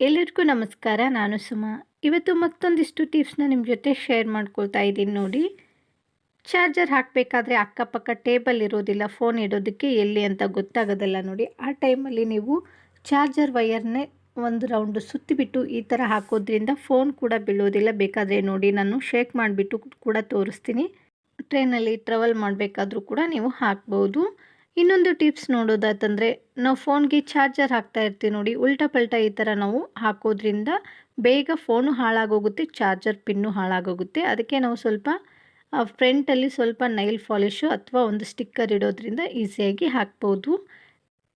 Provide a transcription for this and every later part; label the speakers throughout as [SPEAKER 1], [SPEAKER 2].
[SPEAKER 1] ಎಲ್ಲರಿಗೂ ನಮಸ್ಕಾರ, ನಾನು ಸುಮಾ. ಇವತ್ತು ಮತ್ತೊಂದಿಷ್ಟು ಟಿಪ್ಸ್ನ ನಿಮ್ಮ ಜೊತೆ ಶೇರ್ ಮಾಡ್ಕೊಳ್ತಾ ಇದ್ದೀನಿ ನೋಡಿ. ಚಾರ್ಜರ್ ಹಾಕಬೇಕಾದ್ರೆ ಅಕ್ಕಪಕ್ಕ ಟೇಬಲ್ ಇರೋದಿಲ್ಲ ಫೋನ್ ಇಡೋದಕ್ಕೆ ಎಲ್ಲಿ ಅಂತ ಗೊತ್ತಾಗೋದಿಲ್ಲ ನೋಡಿ. ಆ ಟೈಮಲ್ಲಿ ನೀವು ಚಾರ್ಜರ್ ವಯರ್ನೇ ಒಂದು ರೌಂಡು ಸುತ್ತಿಬಿಟ್ಟು ಈ ಥರ ಹಾಕೋದ್ರಿಂದ ಫೋನ್ ಕೂಡ ಬೀಳೋದಿಲ್ಲ. ಬೇಕಾದರೆ ನೋಡಿ ನಾನು ಶೇಕ್ ಮಾಡಿಬಿಟ್ಟು ಕೂಡ ತೋರಿಸ್ತೀನಿ. ಟ್ರೈನಲ್ಲಿ ಟ್ರಾವೆಲ್ ಮಾಡಬೇಕಾದ್ರೂ ಕೂಡ ನೀವು ಹಾಕ್ಬೋದು. ಇನ್ನೊಂದು ಟಿಪ್ಸ್ ನೋಡೋದಾತಂದರೆ ನಾವು ಫೋನ್ಗೆ ಚಾರ್ಜರ್ ಹಾಕ್ತಾ ಇರ್ತೀವಿ ನೋಡಿ, ಉಲ್ಟಾ ಪಲ್ಟಾ ಈ ಥರ ನಾವು ಹಾಕೋದ್ರಿಂದ ಬೇಗ ಫೋನು ಹಾಳಾಗೋಗುತ್ತೆ, ಚಾರ್ಜರ್ ಪಿನ್ನು ಹಾಳಾಗೋಗುತ್ತೆ. ಅದಕ್ಕೆ ನಾವು ಸ್ವಲ್ಪ ಫ್ರಂಟಲ್ಲಿ ಸ್ವಲ್ಪ ನೈಲ್ ಪಾಲಿಶು ಅಥವಾ ಒಂದು ಸ್ಟಿಕ್ಕರ್ ಇಡೋದ್ರಿಂದ ಈಸಿಯಾಗಿ ಹಾಕ್ಬೋದು.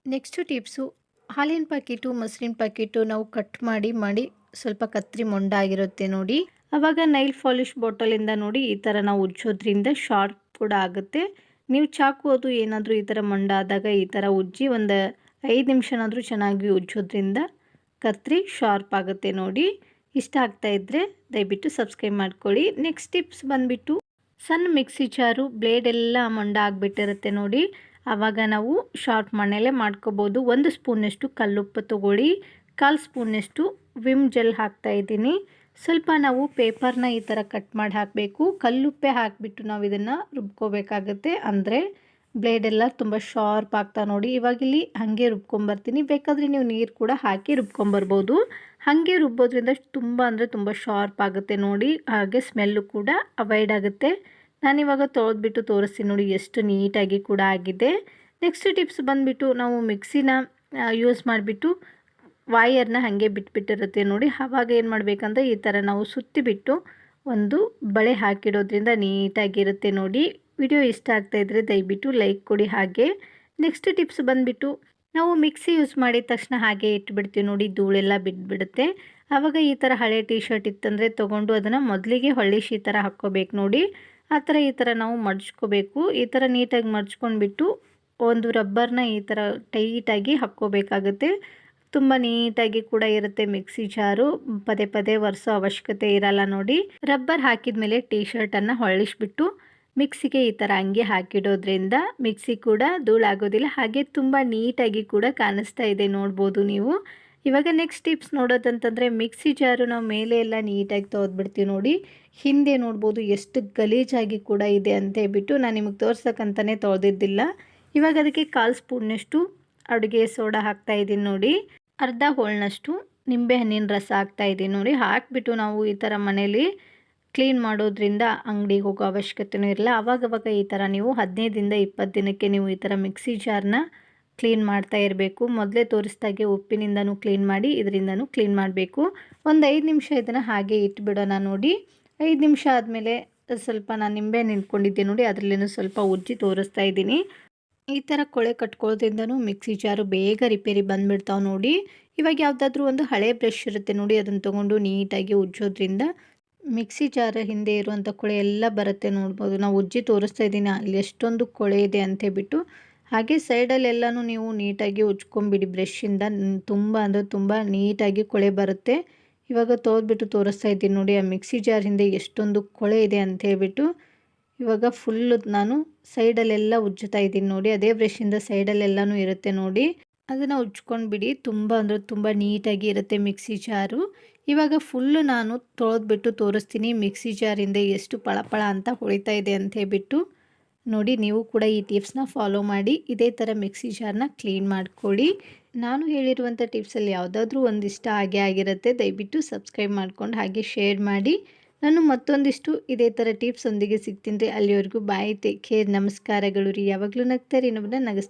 [SPEAKER 1] ನೆಕ್ಸ್ಟು ಟಿಪ್ಸು, ಹಾಲಿನ ಪ್ಯಾಕೆಟು, ಮೊಸರಿನ ಪ್ಯಾಕೆಟು ನಾವು ಕಟ್ ಮಾಡಿ ಮಾಡಿ ಸ್ವಲ್ಪ ಕತ್ರಿ ಮೊಂಡಾಗಿರುತ್ತೆ ನೋಡಿ. ಆವಾಗ ನೈಲ್ ಪಾಲಿಶ್ ಬಾಟಲಿಂದ ನೋಡಿ ಈ ಥರ ನಾವು ಉಜ್ಜೋದ್ರಿಂದ ಶಾರ್ಪ್ ಕೂಡ ಆಗುತ್ತೆ. ನೀವು ಚಾಕು ಅದು ಏನಾದರೂ ಈ ಥರ ಮಂಡಾದಾಗ ಈ ಥರ ಉಜ್ಜಿ ಒಂದು ಐದು ನಿಮಿಷನಾದರೂ ಚೆನ್ನಾಗಿ ಉಜ್ಜೋದ್ರಿಂದ ಕತ್ರಿ ಶಾರ್ಪ್ ಆಗುತ್ತೆ ನೋಡಿ. ಇಷ್ಟ ಆಗ್ತಾ ಇದ್ದರೆ ದಯವಿಟ್ಟು ಸಬ್ಸ್ಕ್ರೈಬ್ ಮಾಡ್ಕೊಳ್ಳಿ. ನೆಕ್ಸ್ಟ್ ಟಿಪ್ಸ್ ಬಂದುಬಿಟ್ಟು ಸಣ್ಣ ಮಿಕ್ಸಿ ಚಾರು ಬ್ಲೇಡ್ ಎಲ್ಲ ಮಂಡ ಆಗಿಬಿಟ್ಟಿರುತ್ತೆ ನೋಡಿ. ಆವಾಗ ನಾವು ಶಾರ್ಪ್ ಮನೆಯಲ್ಲೇ ಮಾಡ್ಕೋಬೋದು. ಒಂದು ಸ್ಪೂನಷ್ಟು ಕಲ್ಲುಪ್ಪು ತೊಗೊಳ್ಳಿ. ಕಾಲು ಸ್ಪೂನಷ್ಟು ವಿಮ್ ಜೆಲ್ ಹಾಕ್ತಾಯಿದ್ದೀನಿ ಸ್ವಲ್ಪ ನಾವು ಪೇಪರ್ನ ಈ ಥರ ಕಟ್ ಮಾಡಿ ಹಾಕಬೇಕು. ಕಲ್ಲುಪ್ಪೆ ಹಾಕಿಬಿಟ್ಟು ನಾವು ಇದನ್ನು ರುಬ್ಕೋಬೇಕಾಗತ್ತೆ. ಅಂದರೆ ಬ್ಲೇಡೆಲ್ಲ ತುಂಬ ಶಾರ್ಪ್ ಆಗ್ತಾ ನೋಡಿ, ಇವಾಗ ಇಲ್ಲಿ ಹಾಗೆ ರುಬ್ಕೊಂಬರ್ತೀನಿ. ಬೇಕಾದರೆ ನೀವು ನೀರು ಕೂಡ ಹಾಕಿ ರುಬ್ಕೊಂಬರ್ಬೋದು. ಹಾಗೆ ರುಬ್ಬೋದ್ರಿಂದ ತುಂಬ ಅಂದರೆ ತುಂಬ ಶಾರ್ಪ್ ಆಗುತ್ತೆ ನೋಡಿ. ಹಾಗೆ ಸ್ಮೆಲ್ಲು ಕೂಡ ಅವಾಯ್ಡ್ ಆಗುತ್ತೆ. ನಾನಿವಾಗ ತೊಳೆದ್ಬಿಟ್ಟು ತೋರಿಸ್ತೀನಿ ನೋಡಿ, ಎಷ್ಟು ನೀಟಾಗಿ ಕೂಡ ಆಗಿದೆ. ನೆಕ್ಸ್ಟ್ ಟಿಪ್ಸ್ ಬಂದುಬಿಟ್ಟು ನಾವು ಮಿಕ್ಸಿನ ಯೂಸ್ ಮಾಡಿಬಿಟ್ಟು ವಾಯರ್ನ ಹಾಗೆ ಬಿಟ್ಬಿಟ್ಟಿರುತ್ತೆ ನೋಡಿ. ಆವಾಗ ಏನು ಮಾಡಬೇಕಂದ್ರೆ ಈ ಥರ ನಾವು ಸುತ್ತಿಬಿಟ್ಟು ಒಂದು ಬಳೆ ಹಾಕಿಡೋದ್ರಿಂದ ನೀಟಾಗಿರುತ್ತೆ ನೋಡಿ. ವಿಡಿಯೋ ಇಷ್ಟ ಆಗ್ತಾಯಿದ್ರೆ ದಯವಿಟ್ಟು ಲೈಕ್ ಕೊಡಿ. ಹಾಗೆ ನೆಕ್ಸ್ಟ್ ಟಿಪ್ಸ್ ಬಂದುಬಿಟ್ಟು ನಾವು ಮಿಕ್ಸಿ ಯೂಸ್ ಮಾಡಿದ ತಕ್ಷಣ ಹಾಗೆ ಇಟ್ಬಿಡ್ತೀವಿ ನೋಡಿ. ಧೂಳೆಲ್ಲ ಬಿಟ್ಬಿಡುತ್ತೆ. ಆವಾಗ ಈ ಥರ ಹಳೆ ಟೀ ಶರ್ಟ್ ಇತ್ತಂದರೆ ತೊಗೊಂಡು ಅದನ್ನು ಮೊದಲಿಗೆ ಹೊಳ್ಳಿಶ್ ಈ ಥರ ಹಾಕ್ಕೋಬೇಕು ನೋಡಿ. ಆ ಥರ ಈ ಥರ ನಾವು ಮಡ್ಚ್ಕೋಬೇಕು. ಈ ಥರ ನೀಟಾಗಿ ಮಡ್ಚ್ಕೊಂಡ್ಬಿಟ್ಟು ಒಂದು ರಬ್ಬರ್ನ ಈ ಥರ ಟೈಟಾಗಿ ಹಾಕ್ಕೋಬೇಕಾಗುತ್ತೆ. ತುಂಬ ನೀಟಾಗಿ ಕೂಡ ಇರುತ್ತೆ ಮಿಕ್ಸಿ ಜಾರು. ಪದೇ ಪದೇ ಒರೆಸೋ ಅವಶ್ಯಕತೆ ಇರಲ್ಲ ನೋಡಿ. ರಬ್ಬರ್ ಹಾಕಿದ ಮೇಲೆ ಟೀ ಶರ್ಟನ್ನು ಹೊಳಿಸ್ಬಿಟ್ಟು ಮಿಕ್ಸಿಗೆ ಈ ಥರ ಹಂಗೆ ಹಾಕಿಡೋದ್ರಿಂದ ಮಿಕ್ಸಿ ಕೂಡ ಧೂಳಾಗೋದಿಲ್ಲ. ಹಾಗೆ ತುಂಬ ನೀಟಾಗಿ ಕೂಡ ಕಾಣಿಸ್ತಾ ಇದೆ ನೋಡ್ಬೋದು ನೀವು. ಇವಾಗ ನೆಕ್ಸ್ಟ್ ಟಿಪ್ಸ್ ನೋಡೋದಂತಂದರೆ ಮಿಕ್ಸಿ ಜಾರು ನಾವು ಮೇಲೆ ಎಲ್ಲ ನೀಟಾಗಿ ತೊಗೊದ್ಬಿಡ್ತೀವಿ ನೋಡಿ. ಹಿಂದೆ ನೋಡ್ಬೋದು ಎಷ್ಟು ಗಲೀಜಾಗಿ ಕೂಡ ಇದೆ ಅಂತ ಹೇಳ್ಬಿಟ್ಟು ನಾನು ನಿಮಗೆ ತೋರ್ಸಕ್ಕಂತಲೇ ತೊಳೆದಿದ್ದಿಲ್ಲ. ಇವಾಗ ಅದಕ್ಕೆ ಕಾಲು ಸ್ಪೂನ್ನಷ್ಟು ಅಡುಗೆ ಸೋಡಾ ಹಾಕ್ತಾ ಇದ್ದೀನಿ ನೋಡಿ. ಅರ್ಧ ಹೋಳ್ನಷ್ಟು ನಿಂಬೆ ಹಣ್ಣಿನ ರಸ ಹಾಕ್ತಾಯಿದ್ದೀನಿ ನೋಡಿ. ಹಾಕಿಬಿಟ್ಟು ನಾವು ಈ ಥರ ಮನೇಲಿ ಕ್ಲೀನ್ ಮಾಡೋದ್ರಿಂದ ಅಂಗಡಿಗೆ ಹೋಗೋ ಅವಶ್ಯಕತೆಯೂ ಇರಲ್ಲ. ಅವಾಗವಾಗ ಈ ಥರ ನೀವು ಹದಿನೈದಿಂದ ಇಪ್ಪತ್ತು ದಿನಕ್ಕೆ ನೀವು ಈ ಥರ ಮಿಕ್ಸಿ ಜಾರ್ನ ಕ್ಲೀನ್ ಮಾಡ್ತಾ ಇರಬೇಕು. ಮೊದಲೇ ತೋರಿಸ್ದಾಗೆ ಉಪ್ಪಿನಿಂದನೂ ಕ್ಲೀನ್ ಮಾಡಿ ಇದರಿಂದನೂ ಕ್ಲೀನ್ ಮಾಡಬೇಕು. ಒಂದು ಐದು ನಿಮಿಷ ಇದನ್ನು ಹಾಗೆ ಇಟ್ಬಿಡೋಣ ನೋಡಿ. ಐದು ನಿಮಿಷ ಆದಮೇಲೆ ಸ್ವಲ್ಪ ನಾನು ನಿಂಬೆ ನಿಂತ್ಕೊಂಡಿದ್ದೆ ನೋಡಿ. ಅದರಲ್ಲೇನು ಸ್ವಲ್ಪ ಉಜ್ಜಿ ತೋರಿಸ್ತಾ ಇದ್ದೀನಿ. ಈ ಥರ ಕೊಳೆ ಕಟ್ಕೊಳ್ಳೋದ್ರಿಂದನೂ ಮಿಕ್ಸಿ ಜಾರು ಬೇಗ ರಿಪೇರಿ ಬಂದುಬಿಡ್ತಾವೆ ನೋಡಿ. ಇವಾಗ ಯಾವುದಾದ್ರೂ ಒಂದು ಹಳೆ ಬ್ರಷ್ ಇರುತ್ತೆ ನೋಡಿ, ಅದನ್ನು ತೊಗೊಂಡು ನೀಟಾಗಿ ಉಜ್ಜೋದ್ರಿಂದ ಮಿಕ್ಸಿ ಜಾರ ಹಿಂದೆ ಇರುವಂಥ ಕೊಳೆ ಎಲ್ಲ ಬರುತ್ತೆ ನೋಡ್ಬೋದು. ನಾವು ಉಜ್ಜಿ ತೋರಿಸ್ತಾ ಇದ್ದೀನಿ, ಅಲ್ಲಿ ಎಷ್ಟೊಂದು ಕೊಳೆ ಇದೆ ಅಂತೇಳ್ಬಿಟ್ಟು ಹಾಗೆ ಸೈಡಲ್ಲೆಲ್ಲನೂ ನೀವು ನೀಟಾಗಿ ಉಜ್ಕೊಂಬಿಡಿ ಬ್ರಷಿಂದ ತುಂಬ ಅಂದರೆ ತುಂಬ ನೀಟಾಗಿ ಕೊಳೆ ಬರುತ್ತೆ. ಇವಾಗ ತೋದ್ಬಿಟ್ಟು ತೋರಿಸ್ತಾ ಇದ್ದೀನಿ ನೋಡಿ, ಆ ಮಿಕ್ಸಿ ಜಾರ್ ಹಿಂದೆ ಎಷ್ಟೊಂದು ಕೊಳೆ ಇದೆ ಅಂತ ಹೇಳ್ಬಿಟ್ಟು. ಇವಾಗ ಫುಲ್ಲು ನಾನು ಸೈಡಲ್ಲೆಲ್ಲ ಉಜ್ಜುತ್ತಾ ಇದ್ದೀನಿ ನೋಡಿ. ಅದೇ ಬ್ರಷಿಂದ ಸೈಡಲ್ಲೆಲ್ಲನೂ ಇರುತ್ತೆ ನೋಡಿ. ಅದನ್ನು ಉಜ್ಕೊಂಡು ಬಿಡಿ. ತುಂಬ ಅಂದರೆ ತುಂಬ ನೀಟಾಗಿ ಇರುತ್ತೆ ಮಿಕ್ಸಿ ಜಾರು ಇವಾಗ ಫುಲ್ಲು ನಾನು ತೊಳೆದ್ಬಿಟ್ಟು ತೋರಿಸ್ತೀನಿ ಮಿಕ್ಸಿ ಜಾರಿಂದ ಎಷ್ಟು ಪಳಪಳ ಅಂತ ಹೊಳಿತಾ ಇದೆ ಅಂತ ಹೇಳ್ಬಿಟ್ಟು. ನೋಡಿ, ನೀವು ಕೂಡ ಈ ಟಿಪ್ಸ್ನ ಫಾಲೋ ಮಾಡಿ. ಇದೇ ಥರ ಮಿಕ್ಸಿ ಜಾರ್ನ ಕ್ಲೀನ್ ಮಾಡಿಕೊಡಿ ನಾನು ಹೇಳಿರುವಂಥ ಟಿಪ್ಸಲ್ಲಿ ಯಾವುದಾದ್ರೂ ಒಂದಿಷ್ಟ ಹಾಗೆ ಆಗಿರುತ್ತೆ, ದಯವಿಟ್ಟು ಸಬ್ಸ್ಕ್ರೈಬ್ ಮಾಡ್ಕೊಂಡು ಹಾಗೆ ಶೇರ್ ಮಾಡಿ. ನಾನು ಮತ್ತೊಂದಿಷ್ಟು ಇದೇ ಥರ ಟಿಪ್ಸ್ ಒಂದಿಗೆ ಸಿಗ್ತೀನಿ ರೀ. ಅಲ್ಲಿವರೆಗೂ ಬಾಯ್, ಟೇಕ್ ಕೇರ್, ನಮಸ್ಕಾರಗಳು ರೀ. ಯಾವಾಗಲೂ ನಗ್ತಾರೆ ಇನ್ನೊಬ್ಬನ ನಗಸ್